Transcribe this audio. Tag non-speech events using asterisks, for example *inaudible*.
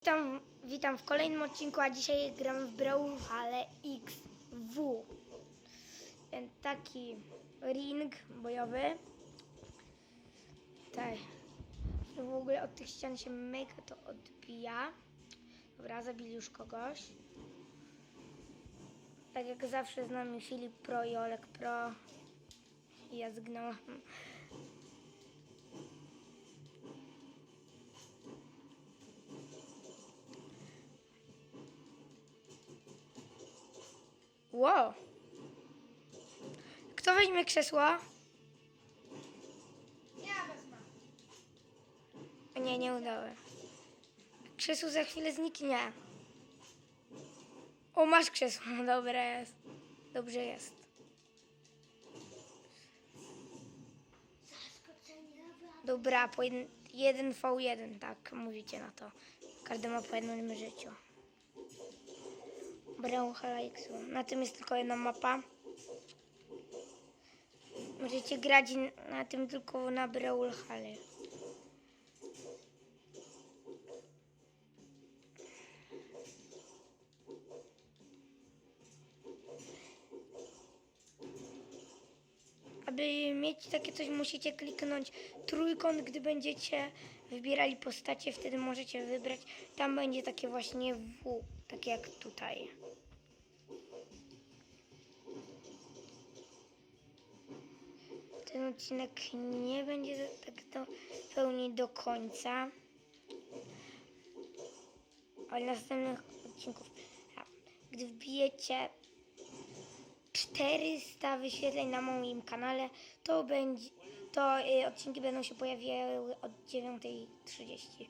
Witam, witam w kolejnym odcinku, a dzisiaj gram w Brawlhalla XW. Więc taki ring bojowy. Tak. W ogóle od tych ścian się mega to odbija. Dobra, zabili już kogoś. Tak jak zawsze z nami Filip Pro i Olek Pro. I ja zgnęłam. Wow. Kto weźmie krzesło? Ja wezmę. Nie, nie udało. Krzesło za chwilę zniknie. O, masz krzesło. *laughs* Dobra jest. Dobrze jest. Dobra, po jeden, 1v1, tak mówicie na to. Każdy ma po jednym życiu. X. Na tym jest tylko jedna mapa. Możecie grać na tym tylko na Brawlhalle. Aby mieć takie coś, musicie kliknąć trójkąt, gdy będziecie wybierali postacie, wtedy możecie wybrać. Tam będzie takie właśnie W, takie jak tutaj. Ten odcinek nie będzie tak do pełni do końca. Ale następnych odcinków, gdy wbijecie 400 wyświetleń na moim kanale, to będzie to y, odcinki będą się pojawiały od 9.30.